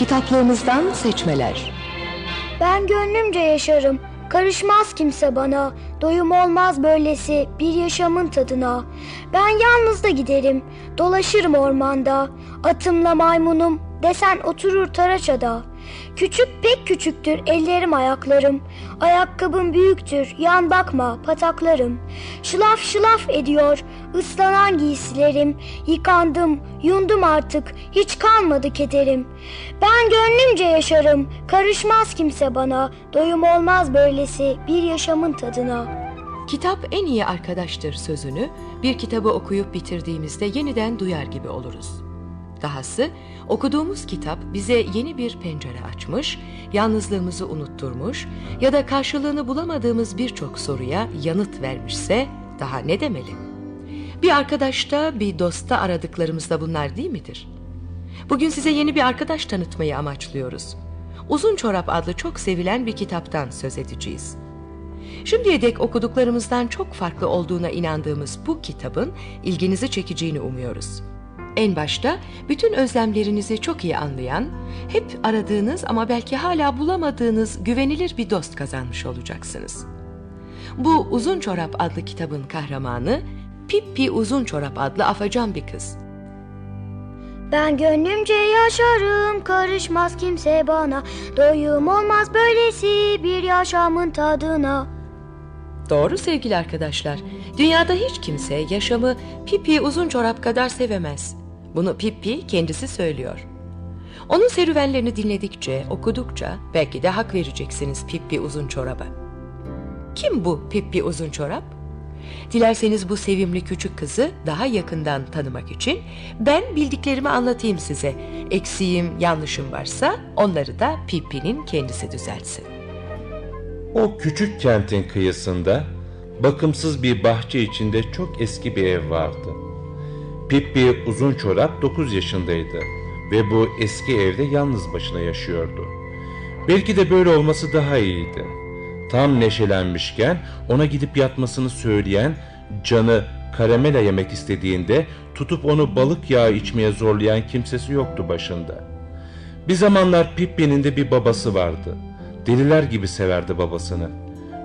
Kitaplığımızdan seçmeler. Ben gönlümce yaşarım. Karışmaz kimse bana. Doyum olmaz böylesi bir yaşamın tadına. Ben yalnız da giderim. Dolaşırım ormanda. Atımla maymunum desen oturur taraçada. Küçük pek küçüktür ellerim ayaklarım. Ayakkabım büyüktür yan bakma pataklarım. Şılaf şılaf ediyor ıslanan giysilerim. Yıkandım yundum artık hiç kalmadı kederim. Ben gönlümce yaşarım karışmaz kimse bana. Doyum olmaz böylesi bir yaşamın tadına. Kitap en iyi arkadaştır sözünü bir kitabı okuyup bitirdiğimizde yeniden duyar gibi oluruz. Dahası okuduğumuz kitap bize yeni bir pencere açmış, yalnızlığımızı unutturmuş ya da karşılığını bulamadığımız birçok soruya yanıt vermişse daha ne demeli? Bir arkadaşta, bir dosta aradıklarımız da bunlar değil midir? Bugün size yeni bir arkadaş tanıtmayı amaçlıyoruz. Uzun Çorap adlı çok sevilen bir kitaptan söz edeceğiz. Şimdiye dek okuduklarımızdan çok farklı olduğuna inandığımız bu kitabın ilginizi çekeceğini umuyoruz. En başta bütün özlemlerinizi çok iyi anlayan, hep aradığınız ama belki hala bulamadığınız güvenilir bir dost kazanmış olacaksınız. Bu Uzun Çorap adlı kitabın kahramanı Pippi Uzun Çorap adlı afacan bir kız. Ben gönlümce yaşarım karışmaz kimse bana. Doyum olmaz böylesi bir yaşamın tadına. Doğru sevgili arkadaşlar. Dünyada hiç kimse yaşamı Pippi uzun çorap kadar sevemez. Bunu Pippi kendisi söylüyor. Onun serüvenlerini dinledikçe, okudukça belki de hak vereceksiniz Pippi uzun çoraba. Kim bu Pippi uzun çorap? Dilerseniz bu sevimli küçük kızı daha yakından tanımak için ben bildiklerimi anlatayım size. Eksiğim, yanlışım varsa onları da Pippi'nin kendisi düzeltsin. O küçük kentin kıyısında bakımsız bir bahçe içinde çok eski bir ev vardı. Pippi uzun çorap 9 yaşındaydı ve bu eski evde yalnız başına yaşıyordu. Belki de böyle olması daha iyiydi. Tam neşelenmişken ona gidip yatmasını söyleyen, canı karamela yemek istediğinde tutup onu balık yağı içmeye zorlayan kimsesi yoktu başında. Bir zamanlar Pippi'nin de bir babası vardı. Deliler gibi severdi babasını.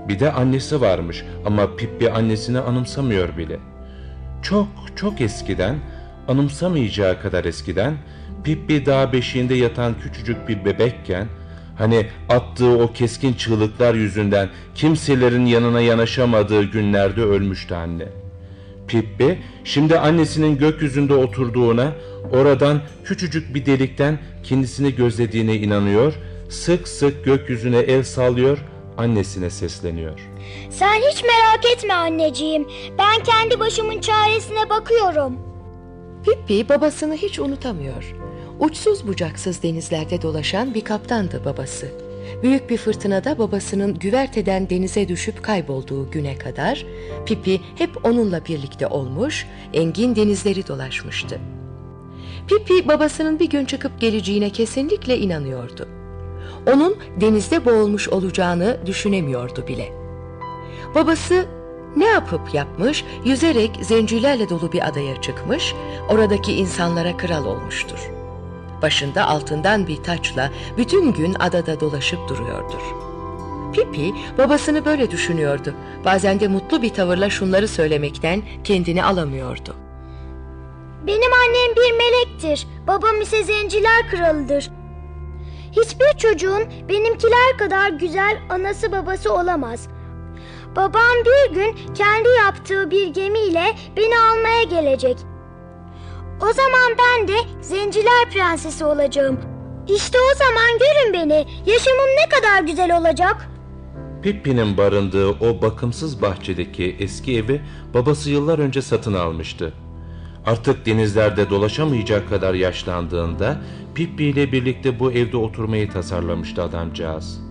Bir de annesi varmış ama Pippi annesini anımsamıyor bile. Çok çok eskiden, anımsamayacağı kadar eskiden Pippi dağ beşiğinde yatan küçücük bir bebekken hani attığı o keskin çığlıklar yüzünden kimselerin yanına yanaşamadığı günlerde ölmüştü anne. Pippi şimdi annesinin gökyüzünde oturduğuna, oradan küçücük bir delikten kendisini gözlediğine inanıyor, sık sık gökyüzüne el sallıyor, annesine sesleniyor. Sen hiç merak etme anneciğim. Ben kendi başımın çaresine bakıyorum. Pippi babasını hiç unutamıyor. Uçsuz bucaksız denizlerde dolaşan bir kaptandı babası. Büyük bir fırtınada babasının güverteden denize düşüp kaybolduğu güne kadar Pippi hep onunla birlikte olmuş, engin denizleri dolaşmıştı. Pippi babasının bir gün çıkıp geleceğine kesinlikle inanıyordu. Onun denizde boğulmuş olacağını düşünemiyordu bile. Babası ne yapıp yapmış, yüzerek zencilerle dolu bir adaya çıkmış, oradaki insanlara kral olmuştur. Başında altından bir taçla bütün gün adada dolaşıp duruyordur. Pippi babasını böyle düşünüyordu. Bazen de mutlu bir tavırla şunları söylemekten kendini alamıyordu. Benim annem bir melektir. Babam ise zenciler kralıdır. Hiçbir çocuğun benimkiler kadar güzel anası babası olamaz. Babam bir gün kendi yaptığı bir gemiyle beni almaya gelecek. O zaman ben de zenciler prensesi olacağım. İşte o zaman görün beni. Yaşamım ne kadar güzel olacak. Pippi'nin barındığı o bakımsız bahçedeki eski evi babası yıllar önce satın almıştı. Artık denizlerde dolaşamayacak kadar yaşlandığında Pippi ile birlikte bu evde oturmayı tasarlamıştı adamcağız.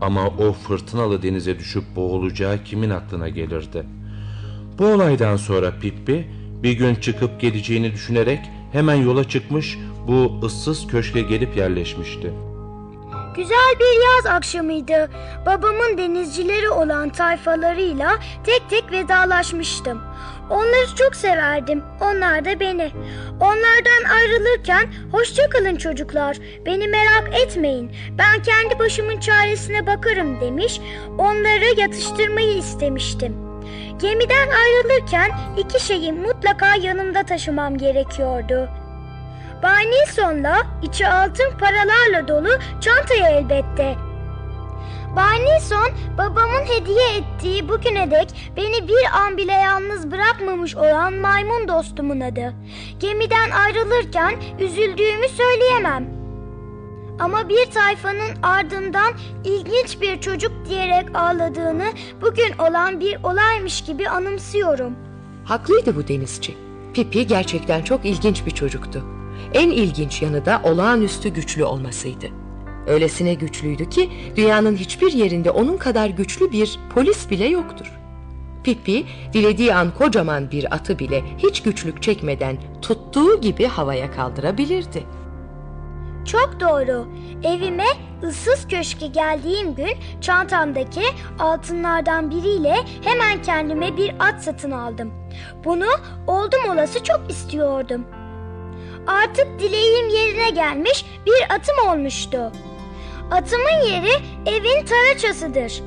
Ama o fırtınalı denize düşüp boğulacağı kimin aklına gelirdi? Bu olaydan sonra Pippi bir gün çıkıp geleceğini düşünerek hemen yola çıkmış bu ıssız köşke gelip yerleşmişti. Güzel bir yaz akşamıydı. Babamın denizcileri olan tayfalarıyla tek tek vedalaşmıştım. Onları çok severdim. Onlar da beni. Onlardan ayrılırken hoşça kalın çocuklar. Beni merak etmeyin. Ben kendi başımın çaresine bakarım demiş. Onları yatıştırmayı istemiştim. Gemiden ayrılırken iki şeyi mutlaka yanımda taşımam gerekiyordu. Bay Nilsson'la içi altın paralarla dolu çantayı elbette. Bay Nilsson babamın hediye ettiği bugüne dek beni bir an bile yalnız bırakmamış olan maymun dostumun adı. Gemiden ayrılırken üzüldüğümü söyleyemem. Ama bir tayfanın ardından ilginç bir çocuk diyerek ağladığını bugün olan bir olaymış gibi anımsıyorum. Haklıydı bu denizci. Pipi gerçekten çok ilginç bir çocuktu. En ilginç yanı da olağanüstü güçlü olmasıydı. Öylesine güçlüydü ki dünyanın hiçbir yerinde onun kadar güçlü bir polis bile yoktur. Pipi dilediği an kocaman bir atı bile hiç güçlük çekmeden tuttuğu gibi havaya kaldırabilirdi. Çok doğru. Evime ıssız köşke geldiğim gün çantamdaki altınlardan biriyle hemen kendime bir at satın aldım. Bunu oldum olası çok istiyordum. Artık dileğim yerine gelmiş bir atım olmuştu. Atımın yeri evin taraçasıdır.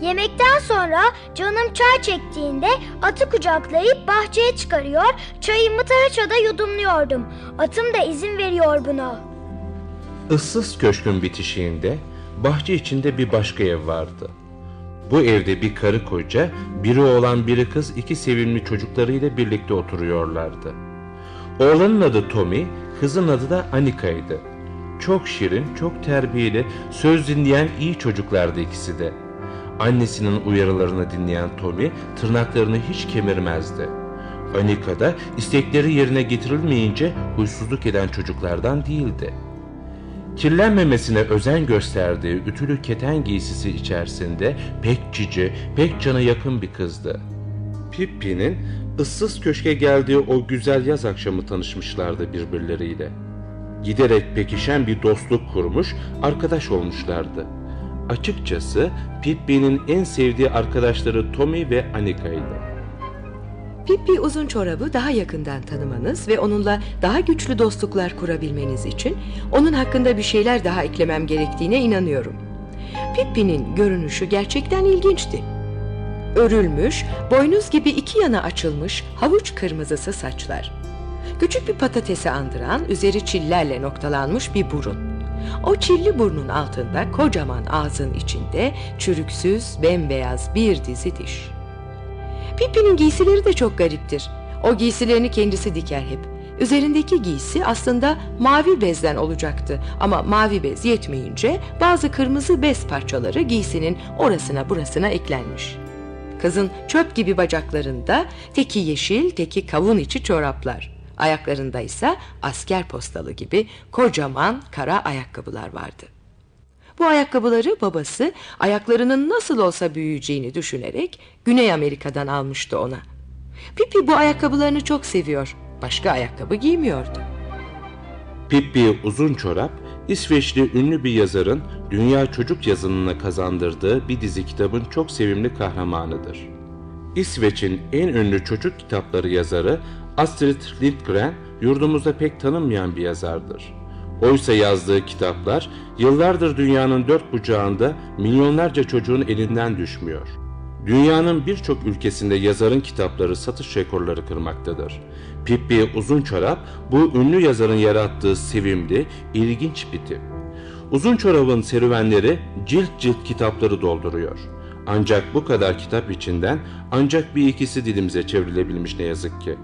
Yemekten sonra canım çay çektiğinde atı kucaklayıp bahçeye çıkarıyor, çayımı taraçada yudumluyordum. Atım da izin veriyor buna. Issız köşkün bitişiğinde bahçe içinde bir başka ev vardı. Bu evde bir karı koca, biri oğlan biri kız iki sevimli çocuklarıyla birlikte oturuyorlardı. Oğlanın adı Tommy, kızın adı da Anika'ydı. Çok şirin, çok terbiyeli, söz dinleyen iyi çocuklardı ikisi de. Annesinin uyarılarını dinleyen Tommy tırnaklarını hiç kemirmezdi. Anika da istekleri yerine getirilmeyince huysuzluk eden çocuklardan değildi. Kirlenmemesine özen gösterdiği ütülü keten giysisi içerisinde pek cici, pek cana yakın bir kızdı. Pippi'nin ıssız köşke geldiği o güzel yaz akşamı tanışmışlardı birbirleriyle. Giderek pekişen bir dostluk kurmuş, arkadaş olmuşlardı. Açıkçası Pippi'nin en sevdiği arkadaşları Tommy ve Anika'ydı. Pippi uzun çorabı daha yakından tanımanız ve onunla daha güçlü dostluklar kurabilmeniz için onun hakkında bir şeyler daha eklemem gerektiğine inanıyorum. Pippi'nin görünüşü gerçekten ilginçti. Örülmüş, boynuz gibi iki yana açılmış havuç kırmızısı saçlar. Küçük bir patatesi andıran, üzeri çillerle noktalanmış bir burun. O çilli burnun altında kocaman ağzın içinde çürüksüz, bembeyaz bir dizi diş. Pippi'nin giysileri de çok gariptir. O giysilerini kendisi diker hep. Üzerindeki giysi aslında mavi bezden olacaktı ama mavi bez yetmeyince bazı kırmızı bez parçaları giysinin orasına burasına eklenmiş. Kızın çöp gibi bacaklarında teki yeşil teki kavun içi çoraplar. Ayaklarında ise asker postalı gibi kocaman kara ayakkabılar vardı. Bu ayakkabıları babası ayaklarının nasıl olsa büyüyeceğini düşünerek Güney Amerika'dan almıştı ona. Pippi bu ayakkabılarını çok seviyor. Başka ayakkabı giymiyordu. Pippi Uzun Çorap, İsveçli ünlü bir yazarın dünya çocuk yazınına kazandırdığı bir dizi kitabın çok sevimli kahramanıdır. İsveç'in en ünlü çocuk kitapları yazarı Astrid Lindgren yurdumuzda pek tanınmayan bir yazardır. Oysa yazdığı kitaplar yıllardır dünyanın dört bucağında milyonlarca çocuğun elinden düşmüyor. Dünyanın birçok ülkesinde yazarın kitapları satış rekorları kırmaktadır. Pippi Uzun Çorap bu ünlü yazarın yarattığı sevimli, ilginç bir tip. Uzun Çorap'ın serüvenleri cilt cilt kitapları dolduruyor. Ancak bu kadar kitap içinden ancak bir ikisi dilimize çevrilebilmiş ne yazık ki.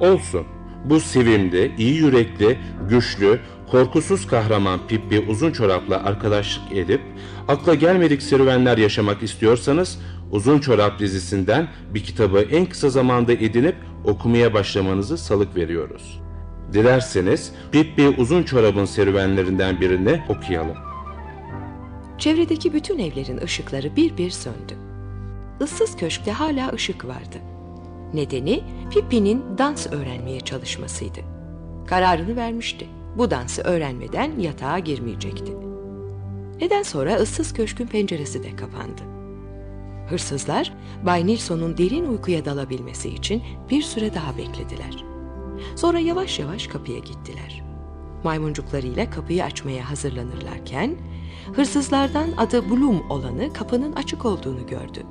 Olsun. Bu sevimli, iyi yürekli, güçlü, korkusuz kahraman Pippi Uzun Çorap'la arkadaşlık edip akla gelmedik serüvenler yaşamak istiyorsanız Uzun Çorap dizisinden bir kitabı en kısa zamanda edinip okumaya başlamanızı salık veriyoruz. Dilerseniz Pippi Uzun Çorap'ın serüvenlerinden birini okuyalım. Çevredeki bütün evlerin ışıkları bir bir söndü. Issız köşkte hala ışık vardı. Nedeni Pippi'nin dans öğrenmeye çalışmasıydı. Kararını vermişti. Bu dansı öğrenmeden yatağa girmeyecekti. Neden sonra ıssız köşkün penceresi de kapandı. Hırsızlar Bay Nilsson'un derin uykuya dalabilmesi için bir süre daha beklediler. Sonra yavaş yavaş kapıya gittiler. Maymuncuklarıyla kapıyı açmaya hazırlanırlarken hırsızlardan adı Bloom olanı kapının açık olduğunu gördü.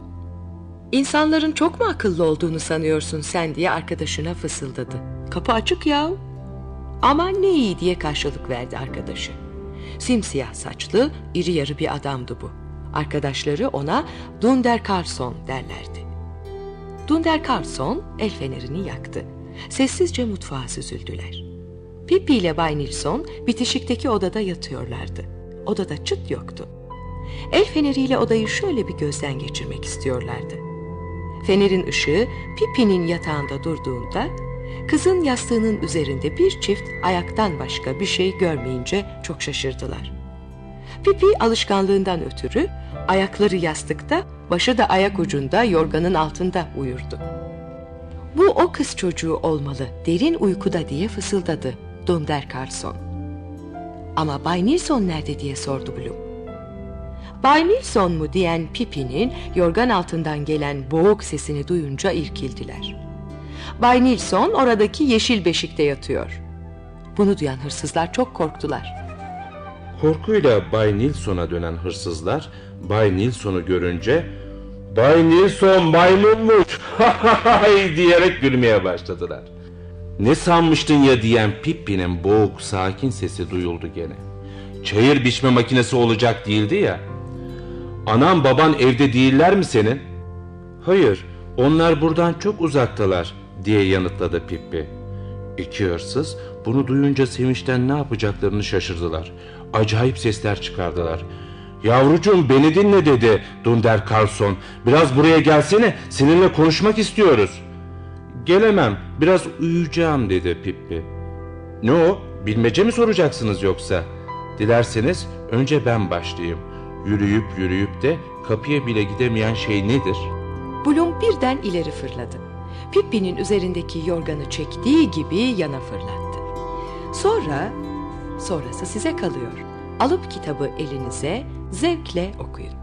İnsanların çok mu akıllı olduğunu sanıyorsun sen diye arkadaşına fısıldadı. Kapı açık ya. Aman ne iyi diye karşılık verdi arkadaşı. Simsiyah saçlı, iri yarı bir adamdı bu. Arkadaşları ona Dunder Carlson derlerdi. Dunder Carlson el fenerini yaktı. Sessizce mutfağa süzüldüler. Pippi ile Bay Nilsson bitişikteki odada yatıyorlardı. Odada çıt yoktu. El feneriyle odayı şöyle bir gözden geçirmek istiyorlardı. Fenerin ışığı Pippi'nin yatağında durduğunda kızın yastığının üzerinde bir çift ayaktan başka bir şey görmeyince çok şaşırdılar. Pippi alışkanlığından ötürü ayakları yastıkta, başı da ayak ucunda yorganın altında uyurdu. Bu o kız çocuğu olmalı, derin uykuda diye fısıldadı Dunder Carlson. Ama Bay Nilsson nerede diye sordu Bloom. Bay Nilsson mu diyen Pippi'nin yorgan altından gelen boğuk sesini duyunca irkildiler. Bay Nilsson oradaki yeşil beşikte yatıyor. Bunu duyan hırsızlar çok korktular. Korkuyla Bay Nilsson'a dönen hırsızlar Bay Nilsson'u görünce Bay Nilsson maymunmuş diyerek gülmeye başladılar. Ne sanmıştın ya diyen Pippi'nin boğuk sakin sesi duyuldu gene. Çayır biçme makinesi olacak değildi ya. Anan baban evde değiller mi senin? Hayır, onlar buradan çok uzaktalar diye yanıtladı Pippi. İki hırsız bunu duyunca sevinçten ne yapacaklarını şaşırdılar. Acayip sesler çıkardılar. Yavrucuğum beni dinle dedi Dunder Carlson. Biraz buraya gelsene seninle konuşmak istiyoruz. Gelemem biraz uyuyacağım dedi Pippi. Ne o bilmece mi soracaksınız yoksa? Dilerseniz önce ben başlayayım. Yürüyüp yürüyüp de kapıya bile gidemeyen şey nedir? Bloom birden ileri fırladı. Pippi'nin üzerindeki yorganı çektiği gibi yana fırlattı. Sonra, sonrası size kalıyor. Alıp kitabı elinize zevkle okuyun.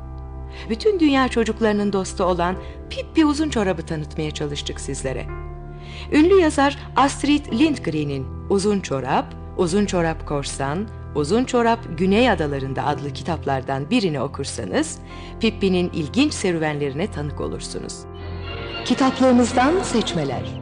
Bütün dünya çocuklarının dostu olan Pippi Uzun Çorabı tanıtmaya çalıştık sizlere. Ünlü yazar Astrid Lindgren'in Uzun Çorap, Uzun Çorap Korsan, Uzun Çorap Güney Adalarında adlı kitaplardan birini okursanız Pippi'nin ilginç serüvenlerine tanık olursunuz. Kitaplığımızdan seçmeler.